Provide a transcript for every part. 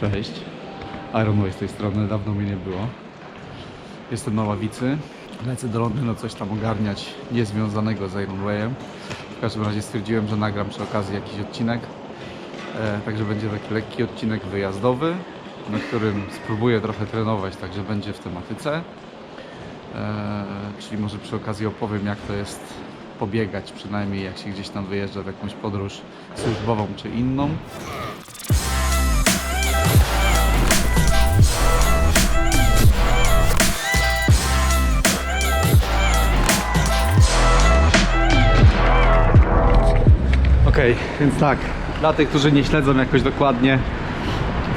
Cześć. Ironway z tej strony, dawno mnie nie było. Jestem na ławicy. Lecę do Londynu coś tam ogarniać niezwiązanego z Ironwayem. W każdym razie stwierdziłem, że nagram przy okazji jakiś odcinek. E, także będzie taki lekki odcinek wyjazdowy, na którym spróbuję trochę trenować, także będzie w tematyce. E, czyli może przy okazji opowiem jak to jest pobiegać, przynajmniej jak się gdzieś tam wyjeżdża w jakąś podróż służbową czy inną. Okej, więc tak, dla tych, którzy nie śledzą jakoś dokładnie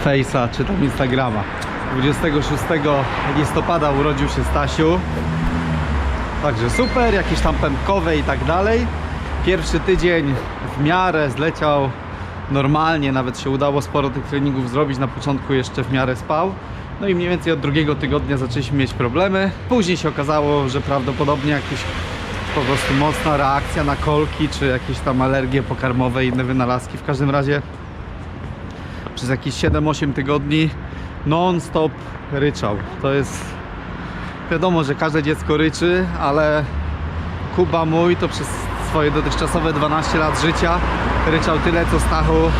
Face'a czy tam Instagrama. 26 listopada urodził się Stasiu. Także super, jakieś tam pępkowe i tak dalej. Pierwszy tydzień w miarę zleciał normalnie, nawet się udało sporo tych treningów zrobić. Na początku jeszcze w miarę spał. No i mniej więcej od drugiego tygodnia zaczęliśmy mieć problemy. Później się okazało, że prawdopodobnie jakieś po prostu mocna reakcja na kolki, czy jakieś tam alergie pokarmowe i inne wynalazki. W każdym razie przez jakieś 7-8 tygodni non-stop ryczał. To jest wiadomo, że każde dziecko ryczy, ale Kuba mój to przez swoje dotychczasowe 12 lat życia ryczał tyle co Stachu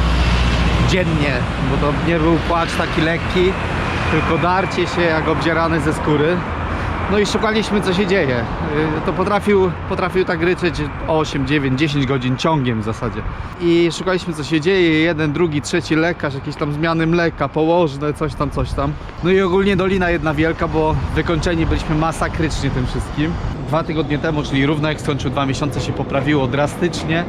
dziennie, bo to nie był płacz taki lekki, tylko darcie się jak obdzierany ze skóry. No i szukaliśmy co się dzieje. Yy, To potrafił, potrafił tak ryczeć 8, 9, 10 godzin ciągiem w zasadzie. I szukaliśmy co się dzieje. Jeden, drugi, trzeci lekarz, jakieś tam zmiany mleka, położne, coś tam, coś tam. No i ogólnie dolina jedna wielka, bo wykończeni byliśmy masakrycznie tym wszystkim. Dwa tygodnie temu, czyli równo jak skończył dwa miesiące się poprawiło drastycznie.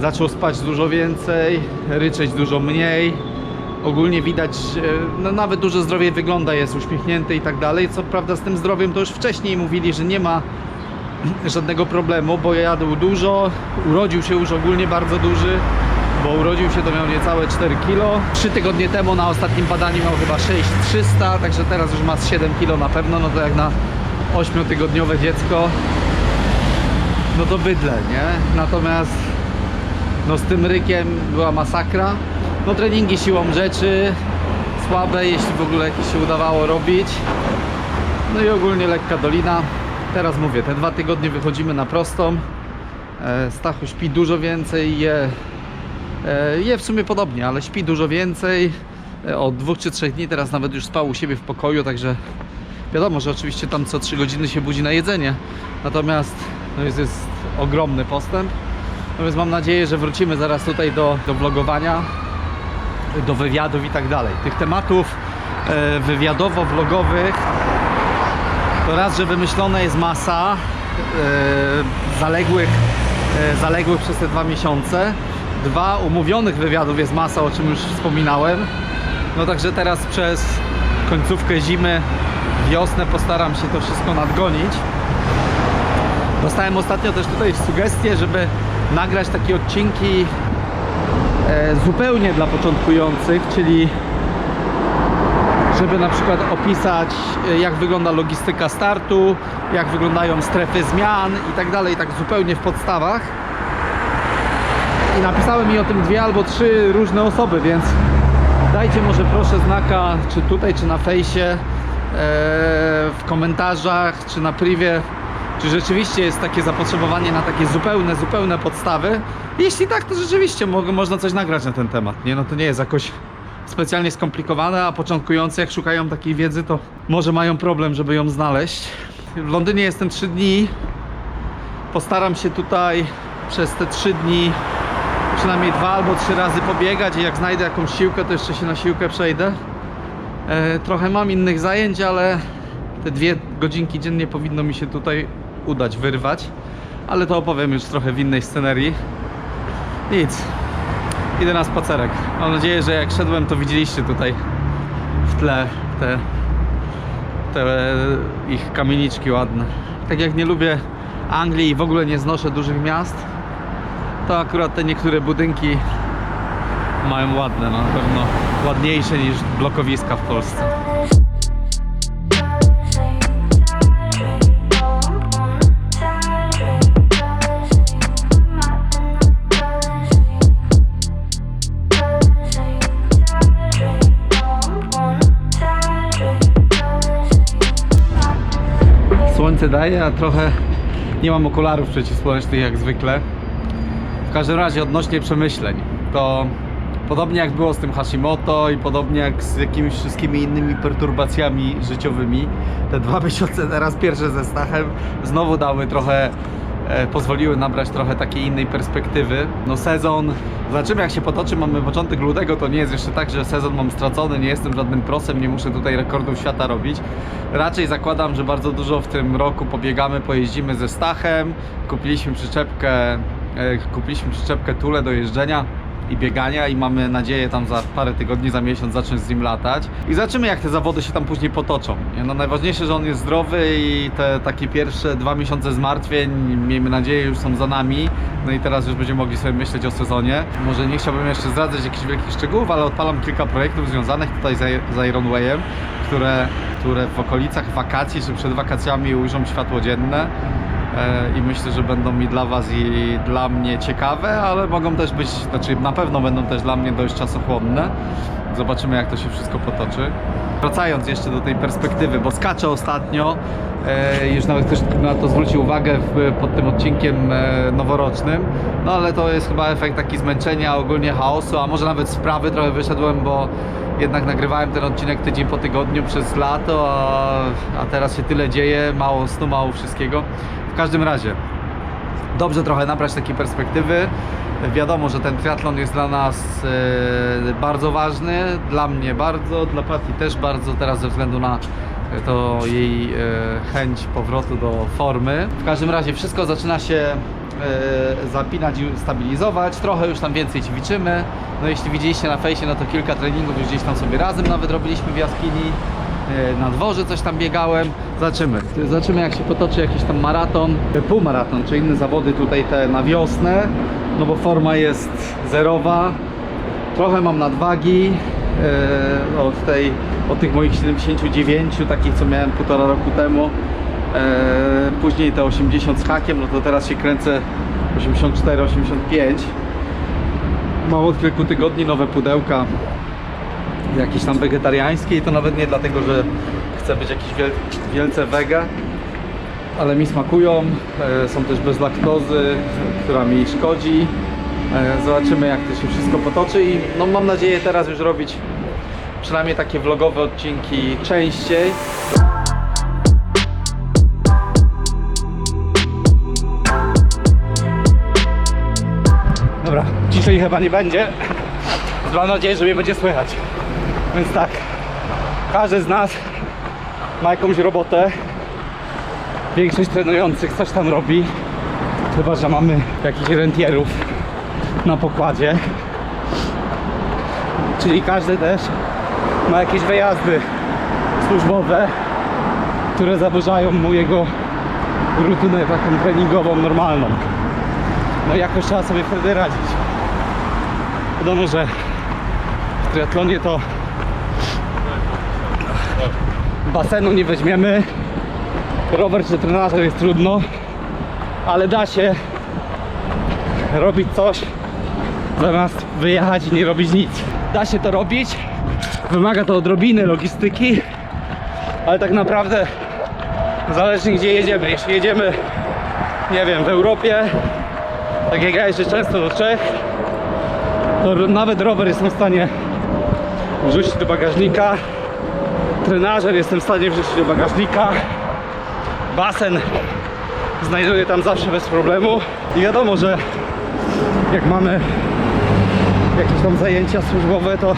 Zaczął spać dużo więcej, ryczeć dużo mniej ogólnie widać, e, no nawet dużo zdrowiej wygląda, jest uśmiechnięty i tak dalej. Co prawda z tym zdrowiem to już wcześniej mówili, że nie ma żadnego problemu, bo jadł dużo, urodził się już ogólnie bardzo duży, bo urodził się to miał niecałe 4 kg. Trzy tygodnie temu na ostatnim badaniu miał chyba 6300, także teraz już ma z 7 kg na pewno, no to jak na 8-tygodniowe dziecko, no to bydle, nie? Natomiast no z tym rykiem była masakra. No treningi siłą rzeczy słabe, jeśli w ogóle jakieś się udawało robić. No i ogólnie lekka dolina. Teraz mówię, te dwa tygodnie wychodzimy na prostą. E, Stachu śpi dużo więcej, je, e, je w sumie podobnie, ale śpi dużo więcej. E, Od dwóch czy trzech dni teraz nawet już spał u siebie w pokoju, także wiadomo, że oczywiście tam co trzy godziny się budzi na jedzenie. Natomiast no jest, jest ogromny postęp. No więc mam nadzieję, że wrócimy zaraz tutaj do, do vlogowania, do wywiadów i tak dalej. Tych tematów e, wywiadowo-vlogowych to raz, że wymyślona jest masa e, zaległych, e, zaległych przez te dwa miesiące. Dwa, umówionych wywiadów jest masa, o czym już wspominałem. No także teraz przez końcówkę zimy, wiosnę postaram się to wszystko nadgonić. Dostałem ostatnio też tutaj sugestie, żeby nagrać takie odcinki zupełnie dla początkujących, czyli żeby na przykład opisać e, jak wygląda logistyka startu, jak wyglądają strefy zmian i tak dalej, tak zupełnie w podstawach. I napisały mi o tym dwie albo trzy różne osoby, więc dajcie może proszę znaka, czy tutaj, czy na fejsie, e, w komentarzach, czy na privie, czy rzeczywiście jest takie zapotrzebowanie na takie zupełne, zupełne podstawy. Jeśli tak, to rzeczywiście mo można coś nagrać na ten temat. Nie, no to nie jest jakoś specjalnie skomplikowane, a początkujący jak szukają takiej wiedzy, to może mają problem, żeby ją znaleźć. W Londynie jestem 3 dni. Postaram się tutaj przez te 3 dni przynajmniej dwa albo trzy razy pobiegać i jak znajdę jakąś siłkę, to jeszcze się na siłkę przejdę. E, trochę mam innych zajęć, ale te dwie godzinki dziennie powinno mi się tutaj udać wyrwać. Ale to opowiem już trochę w innej scenerii. Nic. Idę na spacerek. Mam nadzieję, że jak szedłem, to widzieliście tutaj w tle te, te ich kamieniczki ładne. Tak jak nie lubię Anglii i w ogóle nie znoszę dużych miast, to akurat te niektóre budynki mają ładne, no, na pewno ładniejsze niż blokowiska w Polsce. Słońce daje, a trochę nie mam okularów przeciwsłonecznych jak zwykle. W każdym razie odnośnie przemyśleń, to podobnie jak było z tym Hashimoto i podobnie jak z jakimiś wszystkimi innymi perturbacjami życiowymi, te dwa miesiące teraz pierwsze ze Stachem znowu dały trochę, pozwoliły nabrać trochę takiej innej perspektywy. No sezon, zobaczymy jak się potoczy, mamy początek lutego, to nie jest jeszcze tak, że sezon mam stracony, nie jestem żadnym prosem, nie muszę tutaj rekordów świata robić. Raczej zakładam, że bardzo dużo w tym roku pobiegamy, pojeździmy ze Stachem, kupiliśmy przyczepkę, e, kupiliśmy przyczepkę Tule do jeżdżenia i biegania i mamy nadzieję tam za parę tygodni, za miesiąc zacząć z nim latać i zobaczymy jak te zawody się tam później potoczą. No najważniejsze, że on jest zdrowy i te takie pierwsze dwa miesiące zmartwień, miejmy nadzieję, już są za nami. No i teraz już będziemy mogli sobie myśleć o sezonie. Może nie chciałbym jeszcze zdradzać jakichś wielkich szczegółów, ale odpalam kilka projektów związanych tutaj z, z Ironwayem, które, które w okolicach wakacji czy przed wakacjami ujrzą światło dzienne. E, i myślę, że będą mi dla Was i dla mnie ciekawe, ale mogą też być, znaczy na pewno będą też dla mnie dość czasochłonne. Zobaczymy jak to się wszystko potoczy. Wracając jeszcze do tej perspektywy, bo skaczę ostatnio, e, już nawet ktoś na to zwrócił uwagę pod tym odcinkiem e, noworocznym, no ale to jest chyba efekt taki zmęczenia, ogólnie chaosu, a może nawet sprawy trochę wyszedłem, bo jednak nagrywałem ten odcinek tydzień po tygodniu przez lato, a, a teraz się tyle dzieje, mało snu, mało wszystkiego. W każdym razie, dobrze trochę nabrać takiej perspektywy. Wiadomo, że ten triatlon jest dla nas e, bardzo ważny, dla mnie bardzo, dla Pati też bardzo, teraz ze względu na to jej e, chęć powrotu do formy. W każdym razie wszystko zaczyna się e, zapinać i stabilizować, trochę już tam więcej ćwiczymy. No jeśli widzieliście na fejsie, no to kilka treningów już gdzieś tam sobie razem nawet robiliśmy w jaskini. E, na dworze coś tam biegałem. Zobaczymy. Zobaczymy jak się potoczy jakiś tam maraton, e, półmaraton czy inne zawody tutaj te na wiosnę. No bo forma jest zerowa. Trochę mam nadwagi e, od tej, od tych moich 79, takich co miałem półtora roku temu. E, później te 80 z hakiem, no to teraz się kręcę 84, 85. Mam od kilku tygodni nowe pudełka jakieś tam wegetariańskie i to nawet nie dlatego, że chcę być jakiś wiel wielce wege, ale mi smakują, e, są też bez laktozy, która mi szkodzi. E, Zobaczymy jak to się wszystko potoczy i no mam nadzieję teraz już robić przynajmniej takie vlogowe odcinki częściej. Dobra, ciszej chyba nie będzie. Mam nadzieję, że mnie będzie słychać. Więc tak, każdy z nas ma jakąś robotę. Większość trenujących coś tam robi. Chyba, że mamy jakichś rentierów na pokładzie. Czyli każdy też ma jakieś wyjazdy służbowe, które zaburzają mu jego rutynę taką treningową, normalną. No jakoś trzeba sobie wtedy radzić. Wiadomo, że w triatlonie to basenu nie weźmiemy. Rower czy trenażer jest trudno, ale da się robić coś zamiast wyjechać i nie robić nic. Da się to robić, wymaga to odrobiny logistyki, ale tak naprawdę zależy gdzie jedziemy. Jeśli jedziemy, nie wiem, w Europie, tak jak ja jeżdżę często do Czech, to nawet rower jestem w stanie wrzucić do bagażnika. Trenażer jestem w stanie wrzucić do bagażnika. Basen znajduję tam zawsze bez problemu. I wiadomo, że jak mamy jakieś tam zajęcia służbowe, to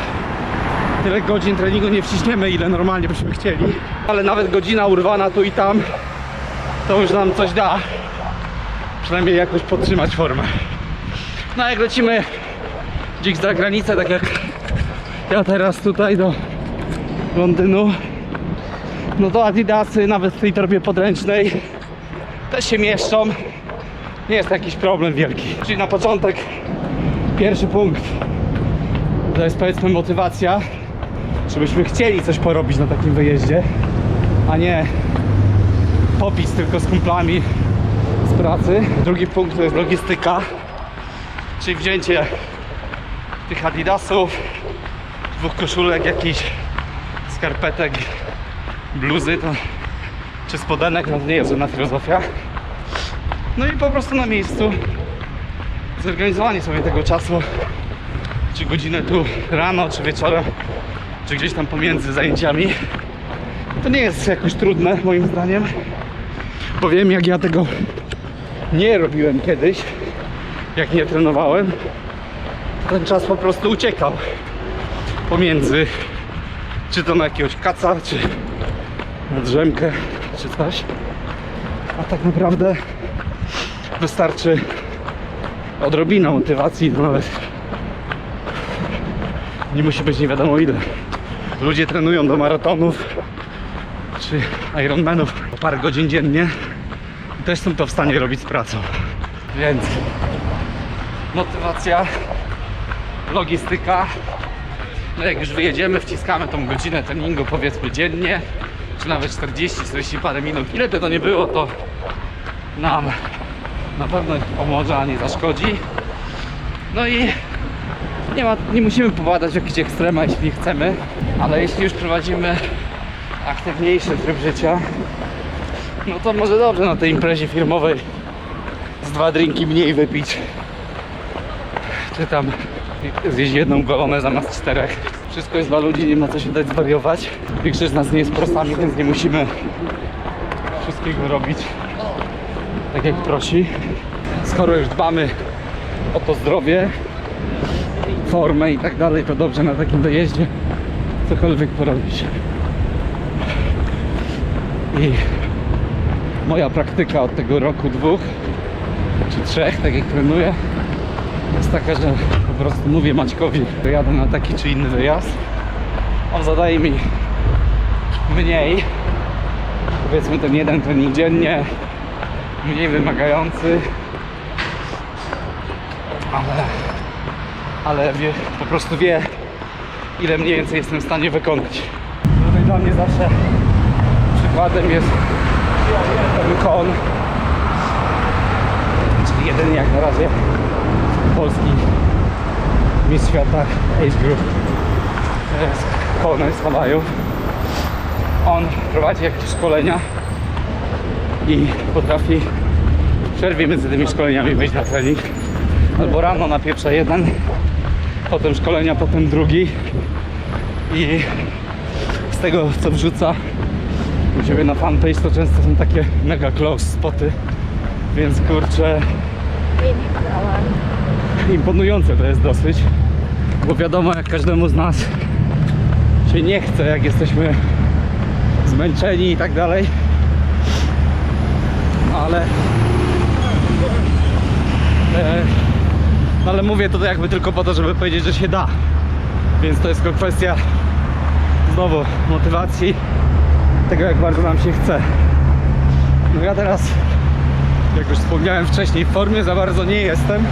tyle godzin treningu nie wciśniemy, ile normalnie byśmy chcieli. Ale nawet godzina urwana tu i tam, to już nam coś da. Przynajmniej jakoś podtrzymać formę. No jak lecimy gdzieś za granicę, tak jak ja teraz tutaj do Londynu, no to Adidasy nawet w tej torbie podręcznej też się mieszczą. Nie jest to jakiś problem wielki. Czyli na początek pierwszy punkt to jest powiedzmy motywacja, żebyśmy chcieli coś porobić na takim wyjeździe, a nie popić tylko z kumplami z pracy. Drugi punkt to jest logistyka, czyli wzięcie tych adidasów, dwóch koszulek, jakichś skarpetek, bluzy, to czy spodenek, no to nie jest żadna filozofia. No i po prostu na miejscu zorganizowanie sobie tego czasu, czy godzinę tu rano, czy wieczorem, czy gdzieś tam pomiędzy zajęciami. To nie jest jakoś trudne moim zdaniem, bo wiem jak ja tego nie robiłem kiedyś, jak nie trenowałem, ten czas po prostu uciekał pomiędzy, czy to na jakiegoś kaca, czy na drzemkę, czy coś. A tak naprawdę wystarczy odrobina motywacji, nawet nie musi być nie wiadomo ile. Ludzie trenują do maratonów czy Ironmanów po parę godzin dziennie i też są to w stanie robić z pracą. Więc motywacja, logistyka. No jak już wyjedziemy, wciskamy tą godzinę treningu powiedzmy dziennie, czy nawet 40-40 parę minut. Ile by to nie było, to nam na pewno pomoże, a nie zaszkodzi. No i nie, ma, nie musimy popadać w jakieś ekstrema, jeśli chcemy, ale jeśli już prowadzimy aktywniejszy tryb życia, no to może dobrze na tej imprezie firmowej z dwa drinki mniej wypić. Czy tam zjeść jedną golonę zamiast czterech. Wszystko jest dla ludzi, nie ma co się dać zwariować. Większość z nas nie jest prostami, więc nie musimy wszystkiego robić tak jak prosi. Skoro już dbamy o to zdrowie, formę i tak dalej, to dobrze na takim dojeździe cokolwiek porobić. I moja praktyka od tego roku, dwóch czy trzech, tak jak trenuję, jest taka, że po prostu mówię Maćkowi, jadę na taki czy inny wyjazd. On zadaje mi mniej, powiedzmy ten jeden trening dziennie, mniej wymagający, ale, ale wie, po prostu wie, ile mniej więcej jestem w stanie wykonać. Tutaj dla mnie zawsze przykładem jest kon, czyli jedyny jak na razie polski mistrz świata Age Group jest Konel z Hawajów. On prowadzi jakieś szkolenia i potrafi w przerwie między tymi szkoleniami wyjść na trening. Albo rano na pierwsze jeden, potem szkolenia, potem drugi. I z tego co wrzuca u siebie na fanpage to często są takie mega close spoty. Więc kurczę imponujące to jest dosyć. Bo wiadomo jak każdemu z nas się nie chce, jak jesteśmy zmęczeni i tak dalej ale e, no ale mówię to jakby tylko po to, żeby powiedzieć, że się da więc to jest tylko kwestia znowu motywacji tego jak bardzo nam się chce no ja teraz jak już wspomniałem wcześniej w formie za bardzo nie jestem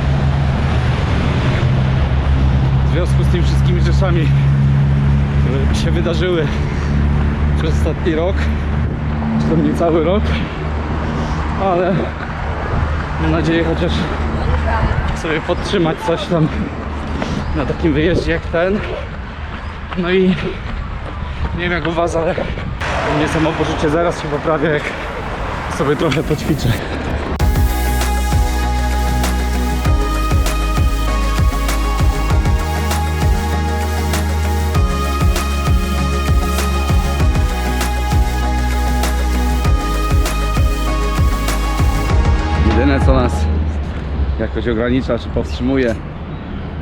w związku z tymi wszystkimi rzeczami które się wydarzyły przez ostatni rok czy to niecały rok ale mam nadzieję chociaż sobie podtrzymać coś tam na takim wyjeździe jak ten. No i nie wiem jak u Was, ale u mnie samopoczucie zaraz się poprawia jak sobie trochę poćwiczę. Jedyne co nas jakoś ogranicza czy powstrzymuje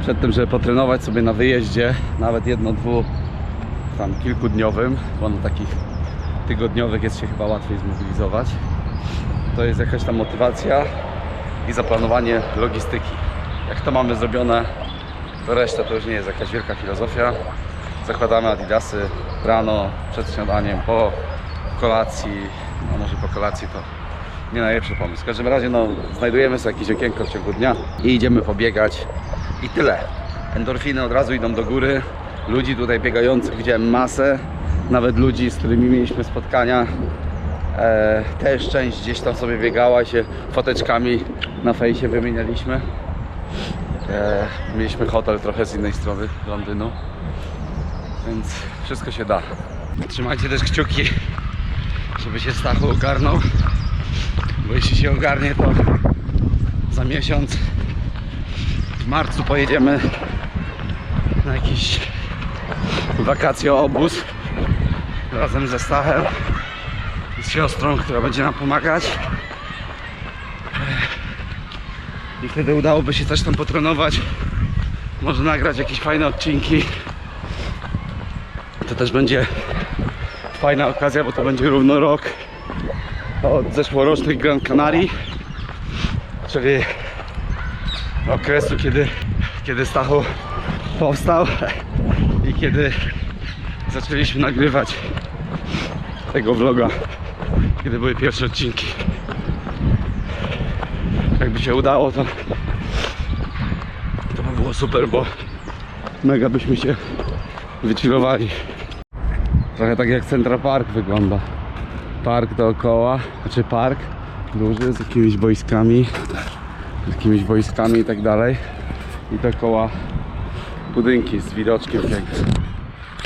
przed tym, żeby potrenować sobie na wyjeździe, nawet jedno, dwu, tam kilkudniowym, bo na takich tygodniowych jest się chyba łatwiej zmobilizować, to jest jakaś tam motywacja i zaplanowanie logistyki. Jak to mamy zrobione, to reszta to już nie jest jakaś wielka filozofia. Zakładamy adidasy rano, przed śniadaniem, po kolacji, no może po kolacji to nie najlepszy pomysł. W każdym razie no, znajdujemy sobie jakieś okienko w ciągu dnia i idziemy pobiegać i tyle. Endorfiny od razu idą do góry. Ludzi tutaj biegających widziałem masę. Nawet ludzi, z którymi mieliśmy spotkania. E, też część gdzieś tam sobie biegała się foteczkami na fejsie wymienialiśmy. E, mieliśmy hotel trochę z innej strony Londynu. Więc wszystko się da. Trzymajcie też kciuki żeby się Stachu ogarnął. Bo jeśli się ogarnie, to za miesiąc w marcu pojedziemy na jakiś wakacje obóz razem ze Stachem z siostrą, która będzie nam pomagać. I wtedy udałoby się coś tam potrenować. Może nagrać jakieś fajne odcinki. To też będzie fajna okazja, bo to będzie równo rok od zeszłorocznych Gran Canaria. Czyli okresu, kiedy, kiedy Stachu powstał i kiedy zaczęliśmy nagrywać tego vloga, kiedy były pierwsze odcinki. Jakby się udało, to to by było super, bo mega byśmy się wychillowali. Trochę tak jak Central Park wygląda. Park dookoła, znaczy park duży z jakimiś boiskami, z jakimiś boiskami i tak dalej. I dookoła budynki z widoczkiem jak,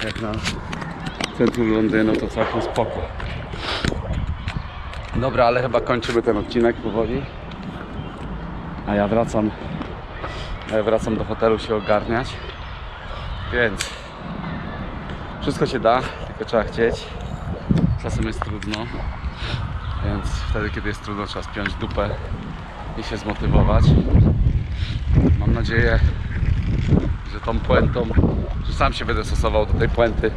jak na centrum Londynu, to całkiem spoko. Dobra, ale chyba kończymy ten odcinek powoli. A ja wracam, a ja wracam do hotelu się ogarniać. Więc wszystko się da, tylko trzeba chcieć. Czasem jest trudno. Więc wtedy, kiedy jest trudno, trzeba spiąć dupę i się zmotywować. Mam nadzieję, że tą puentą, że sam się będę stosował do tej puenty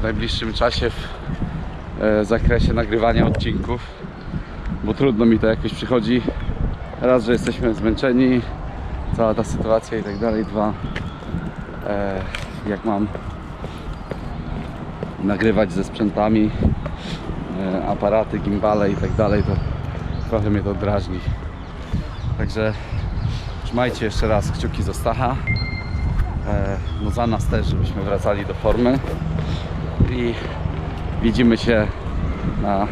w najbliższym czasie w e, zakresie nagrywania odcinków, bo trudno mi to jakoś przychodzi. Raz, że jesteśmy zmęczeni, cała ta sytuacja i tak dalej. Dwa, e, jak mam nagrywać ze sprzętami, aparaty, gimbale i tak dalej, to trochę mnie to drażni. Także trzymajcie jeszcze raz kciuki za Stacha. E, no za nas też, żebyśmy wracali do formy. I widzimy się na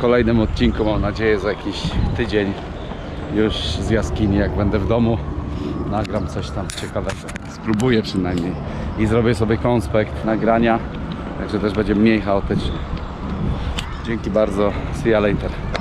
kolejnym odcinku, mam nadzieję, za jakiś tydzień już z jaskini, jak będę w domu. Nagram coś tam ciekawego. Spróbuję przynajmniej. I zrobię sobie konspekt nagrania, także też będzie mniej chaotycznie. Dzięki bardzo. See you later.